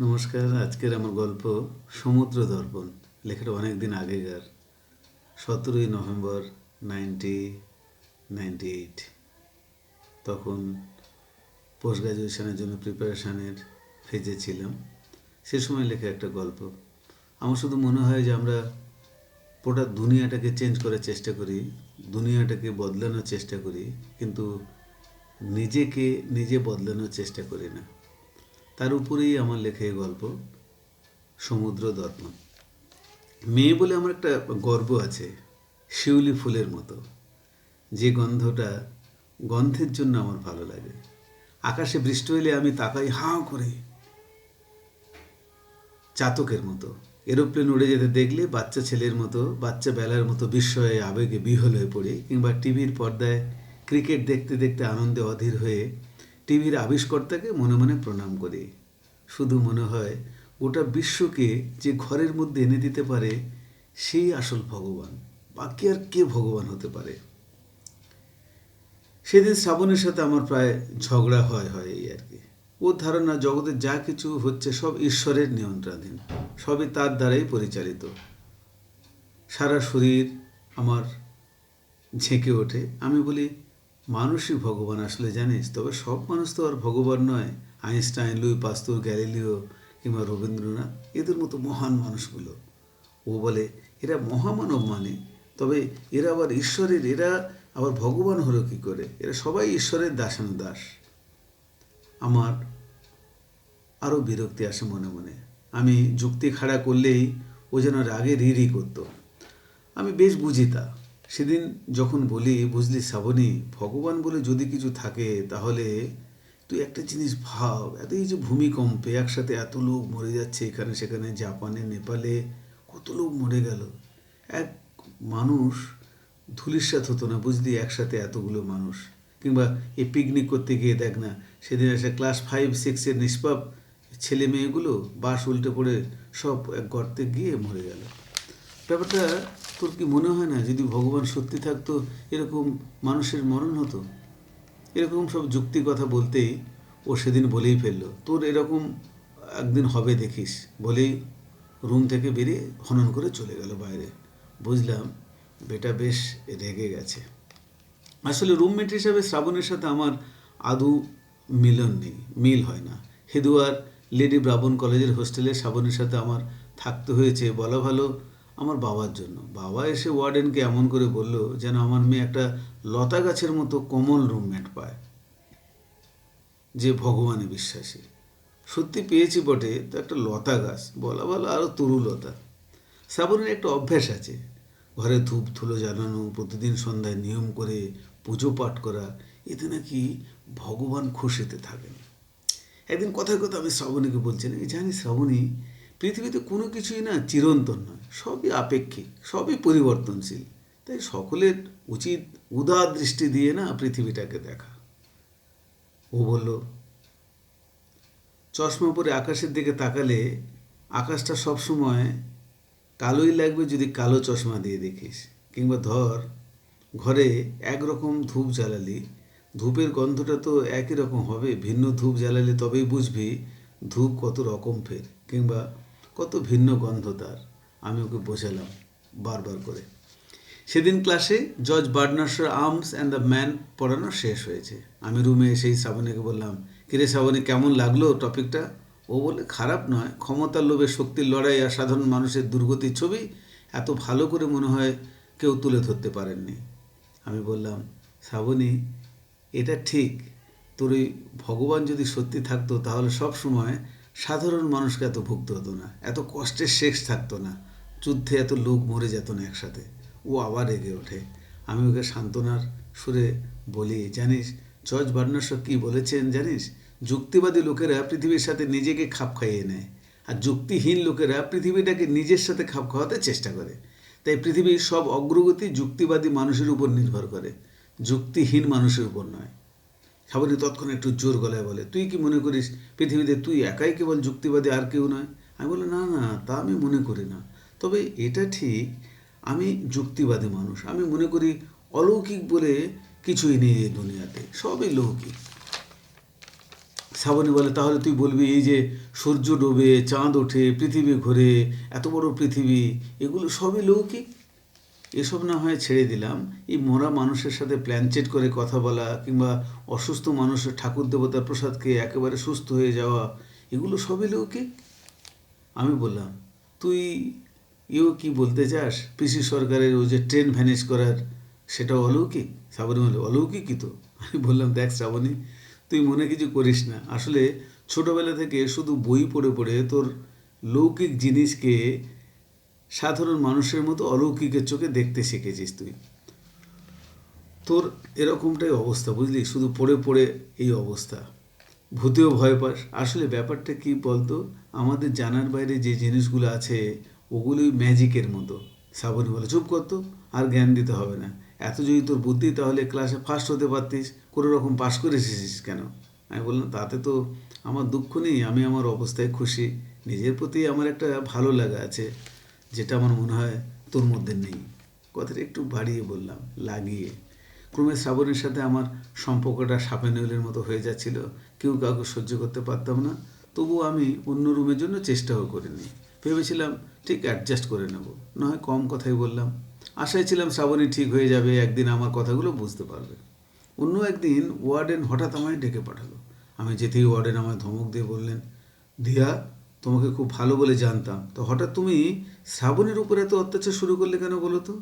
নমস্কার, আজকের আমার গল্প সমুদ্র দর্পণ লেখাটা অনেক দিন আগেকার, সতেরোই নভেম্বর নাইনটি নাইনটি এইট তখন পোস্ট গ্রাজুয়েশনের জন্য প্রিপারেশানের ফেজে ছিলাম। সে সময় লেখা একটা গল্প। আমার শুধু মনে হয় যে আমরা গোটা দুনিয়াটাকে চেঞ্জ করার চেষ্টা করি, দুনিয়াটাকে বদলানোর চেষ্টা করি, কিন্তু নিজেকে নিজে বদলানোর চেষ্টা করি না। তার উপরেই আমার লেখা গল্প, সমুদ্র দর্পণ। মেয়ে বলে আমার একটা গর্ব আছে, শিউলি ফুলের মতো। যে গন্ধটা গন্ধের জন্য আমার ভালো লাগে। আকাশে বৃষ্টি হলে আমি তাকাই হাঁ করে। চাতকের মতো। এরোপ্লেন উড়ে যেতে দেখলে বাচ্চা ছেলের মতো, বাচ্চা বেলার মতো বিস্ময়ে আবেগে বিহল হয়ে পড়ি, কিংবা টিভির পর্দায় ক্রিকেট দেখতে দেখতে আনন্দে অধীর হয়ে টিভির আবিষ্কর্তাকে মনে মনে প্রণাম করি। শুধু মনে হয়, গোটা বিশ্বকে যে ঘরের মধ্যে এনে দিতে পারে, সেই আসল ভগবান। বাকি আর কে ভগবান হতে পারে? সেদিন শ্রাবণের সাথে আমার প্রায় ঝগড়া হয় হয় এই আর কি। ওর ধারণা জগতের যা কিছু হচ্ছে সব ঈশ্বরের নিয়ন্ত্রণাধীন। সবই তার দ্বারাই পরিচালিত। সারা শরীর আমার ঝেঁকে ওঠে। আমি বলি মানুষই ভগবান আসলে জানিস? তবে সব মানুষ তো আর ভগবান নয়। আইনস্টাইন, লুই পাস্তুর গ্যালিলিও কিংবা রবীন্দ্রনাথ, এদের মতো মহান মানুষগুলো। ও বলে, এরা মহামানব মানে। তবে এরা আবার ঈশ্বরের, এরা আবার ভগবান হলো কী করে? এরা সবাই ঈশ্বরের দাসানুদাস। আমার আরও বিরক্তি আসে মনে মনে। আমি যুক্তি খাড়া করলেই ও যেন রাগে রি রি করতো। আমি বেশ বুঝি তা। সেদিন যখন বলি, বুঝলি শ্রাবণী, ভগবান বলে যদি কিছু থাকে, তাহলে তুই একটা জিনিস ভাব। এত এই যে ভূমিকম্পে একসাথে এত লোক মরে যাচ্ছে এখানে সেখানে, জাপানে, নেপালে, কত লোক মরে গেল। এক মানুষ ধুলিস্বাদ হতো না, বুঝলি? একসাথে এতগুলো মানুষ। কিংবা এই পিকনিক করতে গিয়ে দেখ না, সেদিন এসে ক্লাস ফাইভ সিক্সের নিষ্পাপ ছেলে মেয়েগুলো বাস উল্টে পড়ে সব এক গর্তে গিয়ে মরে গেল। ব্যাপারটা তোর কি মনে হয় না যদি ভগবান সত্যি থাকতো, এরকম মানুষের মরণ হতো? এরকম সব যুক্তি কথা বলতেই ও সেদিন বলেই ফেলল, তোর এরকম একদিন হবে দেখিস। বলেই রুম থেকে বেরিয়ে হনন করে চলে গেল বাইরে। বুঝলাম বেটা বেশ রেগে গেছে। আসলে রুমমেট হিসাবে শ্রাবণের সাথে আমার আদৌ মিলন নেই, মিল হয় না। হেদুয়ার লেডি ব্রাবণ কলেজের হোস্টেলে শ্রাবণের সাথে আমার থাকতে হয়েছে, বলা ভালো আমার বাবার জন্য। বাবা এসে ওয়ার্ডেনকে এমন করে বলল যেন আমার মেয়ে একটা লতা গাছের মতো কোমল রুমমেট পায়, যে ভগবানে বিশ্বাসী। সত্যি পেয়েছি বটে, তো একটা লতা গাছ, বলা ভালো আরও তরুলতা। শ্রাবণের একটা অভ্যাস আছে, ঘরে ধূপ, ধুলো জ্বালানো, প্রতিদিন সন্ধ্যায় নিয়ম করে পুজো পাঠ করা, এতে নাকি ভগবান খুশিতে থাকেন। একদিন কথায় কথা আমি শ্রাবণীকে বলছিলাম জানি শ্রাবণী পৃথিবীতে কোনো কিছুই না চিরন্তন নয়, সবই আপেক্ষিক, সবই পরিবর্তনশীল। তাই সকলের উচিত উদার দৃষ্টি দিয়ে না পৃথিবীটাকে দেখা। ও বলল, চশমা পরে আকাশের দিকে তাকালে আকাশটা সবসময় কালোই লাগবে যদি কালো চশমা দিয়ে দেখিস। কিংবা ধর, ঘরে একরকম ধূপ জ্বালালি, ধূপের গন্ধটা তো একই রকম হবে, ভিন্ন ধূপ জ্বালালে তবেই বুঝবি ধূপ কত রকম ফের। কিংবা কত ভিন্ন গন্ধ তার। আমি ওকে বোঝালাম বারবার করে। সেদিন ক্লাসে জর্জ বার্নার্সের আর্মস অ্যান্ড দ্য ম্যান পড়ানো শেষ হয়েছে। আমি রুমে এসেই শ্রাবণীকে বললাম, কিরে শ্রাবণী, কেমন লাগল টপিকটা ও বলে, খারাপ নয়, ক্ষমতার লোভে শক্তির লড়াই আর সাধারণ মানুষের দুর্গতির ছবি এত ভালো করে মনে হয় কেউ তুলে ধরতে পারেননি। আমি বললাম, শ্রাবণী, এটা ঠিক। তোর ওই ভগবান যদি সত্যি থাকতো তাহলে সব সময় সাধারণ মানুষকে এত ভুগতে হতো না, এত কষ্টের শেষ থাকতো না, যুদ্ধে এত লোক মরে যেত না একসাথে। ও আবার রেগে ওঠে। আমি ওকে সান্ত্বনার সুরে বলি, জানিস, জর্জ বার্নার্স কী বলেছেন জানিস? যুক্তিবাদী লোকেরা পৃথিবীর সাথে নিজেকে খাপ খাইয়ে নেয় আর যুক্তিহীন লোকেরা পৃথিবীটাকে নিজের সাথে খাপ খাওয়াতে চেষ্টা করে। তাই পৃথিবীর সব অগ্রগতি যুক্তিবাদী মানুষের উপর নির্ভর করে, যুক্তিহীন মানুষের উপর নয়। সাবরী তৎক্ষণ একটু জোর গলায় বলে, তুই কি মনে করিস পৃথিবীতে তুই একাই কেবল যুক্তিবাদী আর কেউ নয়? আমি বলি না না, তা আমি মনে করি না। তবে এটা ঠিক, আমি যুক্তিবাদী মানুষ। আমি মনে করি অলৌকিক বলে কিছুই নেই এই দুনিয়াতে, সবই লৌকিক। শ্রাবণী বলে, তাহলে তুই বলবি এই যে সূর্য ডোবে, চাঁদ ওঠে, পৃথিবী ঘোরে, এত বড় পৃথিবী, এগুলো সবই লৌকিক? এসব না হয় ছেড়ে দিলাম। এই মরা মানুষের সাথে প্ল্যানচেট করে কথা বলা কিংবা অসুস্থ মানুষের ঠাকুর দেবতার প্রসাদ খেয়ে একেবারে সুস্থ হয়ে যাওয়া, এগুলো সবই লৌকিক? আমি বললাম, তুই, ইও কি বলতে চাস? পিসি সরকারের ওই যে ট্রেন ভ্যানিশ করার সেটাও অলৌকিক? বলে অলৌকিকই তো। আমি বললাম, দেখ শ্রাবণী, তুই মনে কিছু করিস না। আসলে ছোটবেলা থেকে শুধু বই পড়ে পড়ে তোর লৌকিক জিনিসকে সাধারণ মানুষের মতো অলৌকিকের চোখে দেখতে শিখেছিস তুই। তোর এরকমটাই অবস্থা, বুঝলি? শুধু পড়ে পড়ে এই অবস্থা। ভূতেও ভয় পাস। আসলে ব্যাপারটা কি বলতো? আমাদের জানার বাইরে যে জিনিসগুলো আছে, ওগুলোই ম্যাজিকের মতো। শ্রাবণী বলে, চুপ করতো আর জ্ঞান দিতে হবে না। এত যদি তোর বুদ্ধি, তাহলে ক্লাসে ফার্স্ট হতে পারতিস। কোনো রকম পাস করে এসেছিস কেন? আমি বললাম, তাতে তো আমার দুঃখ নেই। আমি আমার অবস্থায় খুশি। নিজের প্রতি আমার একটা ভালো লাগা আছে। যেটা আমার মনে হয় তোর মধ্যে নেই। কথাটা একটু বাড়িয়ে বললাম, লাগিয়ে। ক্রমে শ্রাবণের সাথে আমার সম্পর্কটা সাপে নেউলের মতো হয়ে যাচ্ছিল। কেউ কাউকে সহ্য করতে পারতাম না। তবুও আমি অন্য রুমের জন্য চেষ্টাও করিনি। ভেবেছিলাম, ঠিক অ্যাডজাস্ট করে নেব। না হয় কম কথাই বললাম। আশায় ছিলাম শ্রাবণী ঠিক হয়ে যাবে, একদিন আমার কথাগুলো বুঝতে পারবে। অন্য একদিন ওয়ার্ডেন হঠাৎ আমায় ডেকে পাঠালো। আমি যেতেই ওয়ার্ডেন আমায় ধমক দিয়ে বললেন দিয়া তোমাকে খুব ভালো বলে জানতাম। তো হঠাৎ তুমি শ্রাবণের উপরে এত অত্যাচার শুরু করলে কেন বলো তো?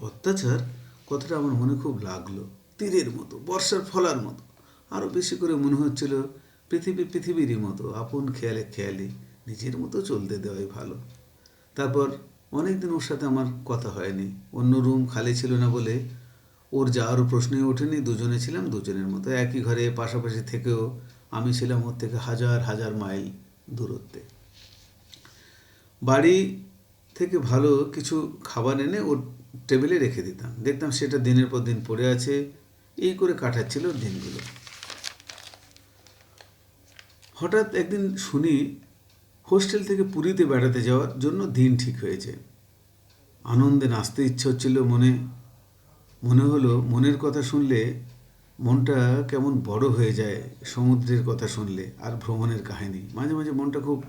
অত্যাচার কথাটা আমার মনে খুব লাগল। তীরের মতো, বর্ষার ফলার মতো। আরও বেশি করে মনে হচ্ছিল পৃথিবী পৃথিবীরই মতো, আপন খেয়ালে খেয়ালি, নিজের মতো চলতে দেওয়াই ভালো। তারপর অনেক দিন ওর সাথে আমার কথা হয়নি। অন্য রুম খালি ছিল না বলে ওর যাওয়ারও প্রশ্নই ওঠেনি, দুজনে ছিলাম দুজনের মতো। একই ঘরে পাশাপাশি থেকেও আমি ছিলাম ওর থেকে হাজার হাজার মাইল। দূরত্বে। বাড়ি থেকে ভালো কিছু খাবার এনে ওর টেবিলে রেখে দিতাম। দেখতাম সেটা দিনের পর দিন পড়ে আছে, এই করে কাটাচ্ছিল দিনগুলো। হঠাৎ একদিন শুনি, হোস্টেল থেকে পুরীতে বেড়াতে যাওয়ার জন্য দিন ঠিক হয়েছে। আনন্দে নাচতে ইচ্ছে হচ্ছিল মনে মনে হলো মনের কথা শুনলে মনটা কেমন বড় হয়ে যায় সমুদ্রের কথা শুনলে আর ভ্রমণের কাহিনী। মাঝে মাঝে মনটা খুব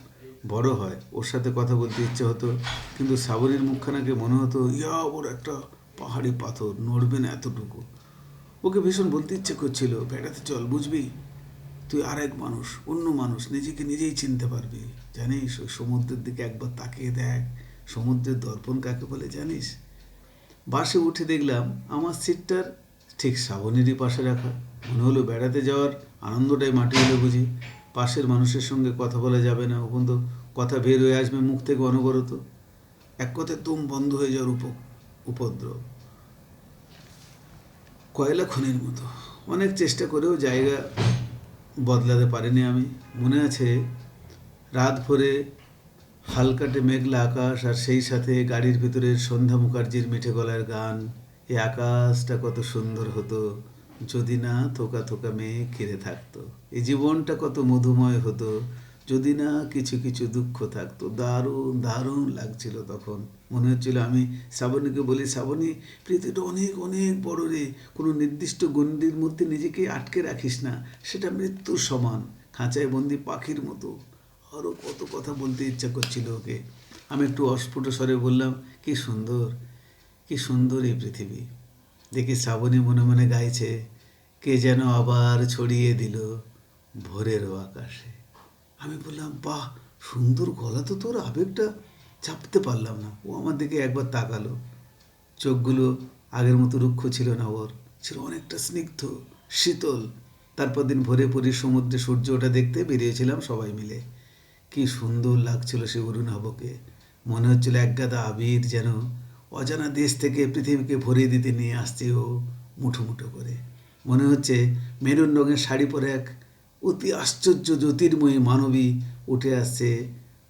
বড় হয়। ওর সাথে কথা বলতে ইচ্ছে হতো, কিন্তু সাবরীর মুখখানাকে মনে হতো, ইয়া, ওর একটা পাহাড়ি পাথর, নড়বে না এতটুকু। ওকে ভীষণ বলতে ইচ্ছে করছিল, বেড়াতে চল, বুঝবি? তুই আর এক মানুষ, অন্য মানুষ, নিজেকে নিজেই চিনতে পারবি। জানিস, ওই সমুদ্রের দিকে একবার তাকিয়ে দেখ, সমুদ্রের দর্পণ কাকে বলে, জানিস? বাসে উঠে দেখলাম, আমার সিটটার ঠিক শ্রাবণীরই পাশে রাখা। মনে হলো বেড়াতে যাওয়ার আনন্দটাই মাটি হলে বুঝি। পাশের মানুষের সঙ্গে কথা বলা যাবে না ওখান তো কথা বের হয়ে আসবে মুখ থেকে অনবরত। এক কথায় তুম বন্ধ হয়ে যাওয়ার উপ উপদ্রব। কয়লা খনির মতো। অনেক চেষ্টা করেও জায়গা বদলাতে পারিনি আমি। মনে আছে, রাত ভরে হালকাটে মেঘলা আকাশ আর সেই সাথে গাড়ির ভিতরে সন্ধ্যা মুখার্জির মিঠে গলার গান। এই আকাশটা কত সুন্দর হতো, যদি না থোকা থোকা মেয়ে ঘিরে থাকতো। এই জীবনটা কত মধুময় হতো, যদি না কিছু কিছু দুঃখ থাকতো। দারুণ দারুণ লাগছিল তখন। মনে হচ্ছিল আমি শ্রাবণীকে বলি, শ্রাবণী, পৃথিবীটা অনেক অনেক বড় রে। কোনো নির্দিষ্ট গণ্ডির মধ্যে নিজেকে আটকে রাখিস না। সেটা মৃত্যুর সমান। খাঁচায় বন্দি পাখির মতো। আরও কত কথা বলতে ইচ্ছা করছিল ওকে। আমি একটু অস্ফুট স্বরে বললাম, কি সুন্দর কি সুন্দর এই পৃথিবী। দেখি শ্রাবণী মনে মনে গাইছে, কে যেন আবার ছড়িয়ে দিল ভোরেরও আকাশে। আমি বললাম, বাহ, সুন্দর গলা তো তোর, আবেগটা চাপতে পারলাম না। ও আমার দিকে একবার তাকালো। চোখগুলো আগের মতো রুক্ষ ছিল না ওর, ছিল অনেকটা স্নিগ্ধ, শীতল। তারপর দিন ভোরে পুরীর সমুদ্রে সূর্য ওঠা দেখতে বেরিয়েছিলাম সবাই মিলে। কি সুন্দর লাগছিল সে অরুণাবকে। মনে হচ্ছিল একগাদা আবির যেন অজানা দেশ থেকে পৃথিবীকে ভরিয়ে দিতে নিয়ে আসছে ও মুঠো মুঠো করে। মনে হচ্ছে মেরুন রঙের শাড়ি পরে এক অতি আশ্চর্য জ্যোতির্ময়ী মানবী উঠে আসছে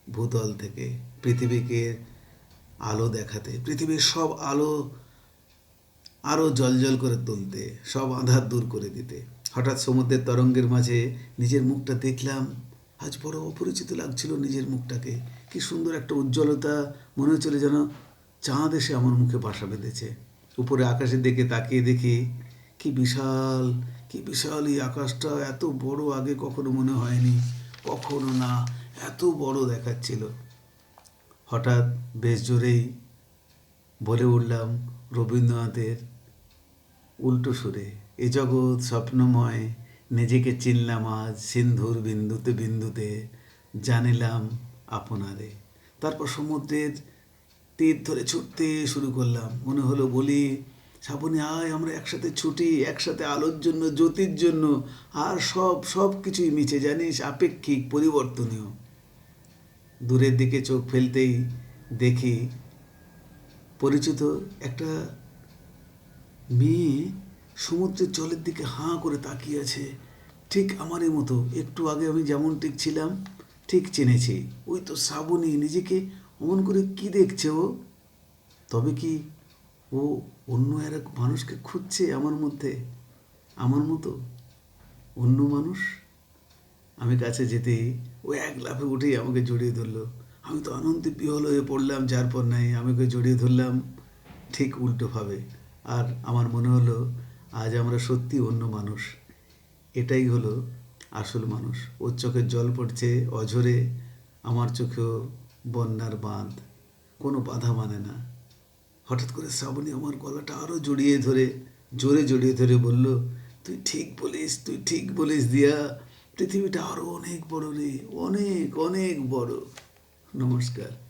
ভূতল থেকে। পৃথিবীকে আলো দেখাতে, পৃথিবীর সব আলো আরও জলজল করে তুলতে, সব আধার দূর করে দিতে। হঠাৎ সমুদ্রের তরঙ্গের মাঝে নিজের মুখটা দেখলাম। আজ বড় অপরিচিত লাগছিল নিজের মুখটাকে। কি সুন্দর একটা উজ্জ্বলতা, মনে হচ্ছিল যেন চাঁদ এসে আমার মুখে বাসা বেঁধেছে। উপরে আকাশের দিকে তাকিয়ে দেখি, কি বিশাল কি বিশাল এই আকাশটা, এত বড় আগে কখনো মনে হয়নি, কখনো না, এত বড় দেখাচ্ছিল। হঠাৎ বেশ জোরেই বলে উঠলাম, রবীন্দ্রনাথের উল্টো সুরে, এ জগৎ স্বপ্নময়, নিজেকে চিনলাম আজ, সিন্ধুর বিন্দুতে বিন্দুতে, জানিলাম আপনারে। তারপর সমুদ্রের তীর ধরে ছুটতে শুরু করলাম। মনে হলো বলি শ্রাবণী আয়, আমরা একসাথে ছুটি, একসাথে আলোর জন্য, জ্যোতির জন্য, আর সব সব কিছুই মিছে, জানিস, আপেক্ষিক, পরিবর্তনীয়। দূরের দিকে চোখ ফেলতেই দেখি পরিচিত একটা মেয়ে সমুদ্রের জলের দিকে হাঁ করে তাকিয়ে আছে। ঠিক আমারই মতো, একটু আগে আমি যেমন ঠিক ছিলাম, ঠিক চিনেছি। ওই তো শ্রাবণী নিজেকে অমন করে কি দেখছে ও? তবে কি ও অন্য এক মানুষকে খুঁজছে আমার মধ্যে? আমার মতো? অন্য মানুষ? আমি কাছে যেতেই ও এক লাফে উঠেই আমাকে জড়িয়ে ধরলো। আমি তো আনন্দে বিহল হয়ে পড়লাম, যার পর নাই, আমি ওকে জড়িয়ে ধরলাম ঠিক উল্টোভাবে আর আমার মনে হলো, আজ আমরা সত্যি অন্য মানুষ। এটাই হলো আসল মানুষ। ওর চোখের জল পড়ছে অঝরে, আমার চোখেও বন্যার বাঁধ, কোনো বাধা মানে না। হঠাৎ করে শ্রাবণী আমার গলাটা আরও জড়িয়ে ধরে, জোরে জড়িয়ে ধরে বলল, তুই ঠিক বলিস, তুই ঠিক বলিস দিয়া, পৃথিবীটা আরও অনেক বড় রে, অনেক অনেক বড়। নমস্কার।